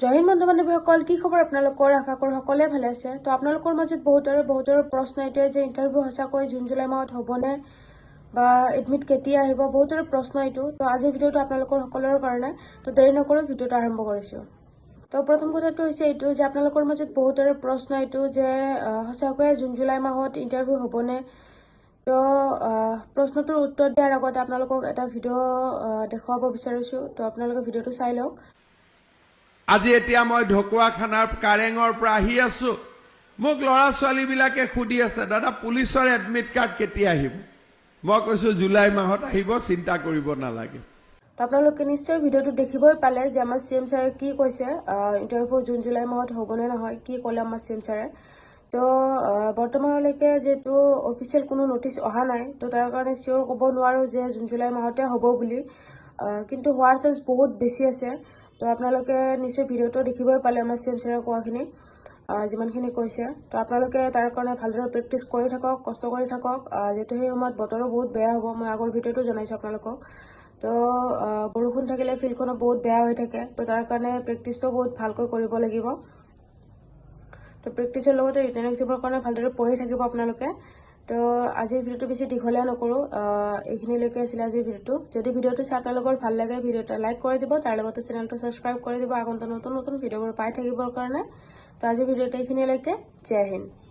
জয় হিন্দ বন্ধু বান্ধৱীসকল কি খবৰ আপোনালোকৰ? আশা কৰোঁ সকলোৱে ভালে আছে। তো আপোনালোকৰ মাজত বহুতৰে বহুতৰে প্ৰশ্ন এইটোৱে যে ইণ্টাৰভিউ সঁচাকৈ জুন জুলাই মাহত হ'বনে বা এডমিট কেতিয়া আহিব? বহুতৰে প্ৰশ্ন এইটো। তো আজিৰ ভিডিঅ'টো আপোনালোকৰ সকলোৰে কাৰণে। তো দেৰি নকৰোঁ ভিডিঅ'টো আৰম্ভ কৰিছোঁ। তো প্ৰথম কথাটো হৈছে এইটো যে আপোনালোকৰ মাজত বহুতৰে প্ৰশ্ন এইটো যে সঁচাকৈয়ে জুন জুলাই মাহত ইণ্টাৰভিউ হ'বনে তো প্ৰশ্নটোৰ উত্তৰ দিয়াৰ আগতে আপোনালোকক এটা ভিডিঅ' দেখুৱাব বিচাৰিছোঁ। তো আপোনালোকে ভিডিঅ'টো চাই লওক। আজি এতিয়া মই ঢকুৱাখানাৰ কাৰেঙৰ পৰা আহি আছো। মোক ল'ৰা ছোৱালীবিলাকে সুধি আছে দাদা পুলিচৰ এডমিট কাৰ্ড কেতিয়া আহিব? মই কৈছো জুলাই মাহত আহিব চিন্তা কৰিব নালাগে। আপোনালোকে নিশ্চয় ভিডিঅ'টো দেখিবই পালে যে আমাৰ চি এম ছাৰে কি কৈছে ইণ্টাৰভিউ জুন জুলাই মাহত হ'বনে নহয় কি ক'লে আমাৰ চি এম ছাৰে। তো বৰ্তমানলৈকে যিহেতু অফিচিয়েল কোনো নটিচ অহা নাই তো তাৰ কাৰণে চিয়'ৰ ক'ব নোৱাৰোঁ যে জুন জুলাই মাহতে হ'ব বুলি। কিন্তু হোৱাৰ চান্স বহুত বেছি আছে। তো আপোনালোকে নিশ্চয় ভিডিঅ'টো দেখিবই পালে আমাৰ চি এম ছাৰে কোৱাখিনি যিমানখিনি কৈছে। তো আপোনালোকে তাৰ কাৰণে ভালদৰে প্ৰেক্টিচ কৰি থাকক কষ্ট কৰি থাকক। যিহেতু সেই সময়ত বতৰো বহুত বেয়া হ'ব মই আগৰ ভিডিঅ'টো জনাইছোঁ আপোনালোকক। তো বৰষুণ থাকিলে ফিল্ডখনো বহুত বেয়া হৈ থাকে তো তাৰ কাৰণে প্ৰেক্টিচটো বহুত ভালকৈ কৰিব লাগিব। তো প্ৰেক্টিচৰ লগতে ৰিটাৰ্ণ এক্সামৰ কাৰণে ভালদৰে পঢ়ি থাকিব আপোনালোকে। তো আজিৰ ভিডিঅ'টো বেছি দীঘলীয়া নকৰোঁ। এইখিনিলৈকে আছিলে আজিৰ ভিডিঅ'টো যদি ভিডিঅ'টো চাই আপোনালোকৰ ভালো লাগে ভিডিঅ' লাইক কৰি দিব, তাৰ লগতে চেনেলটো ছাবস্ক্ৰাইব কৰি দিব, আগন্তুক নতুন নতুন ভিডিঅ'বোৰ পাই থাকিবৰ কাৰণে। তো আজিৰ ভিডিঅ'টো এইখিনিলৈকে। জয় হিন্দ।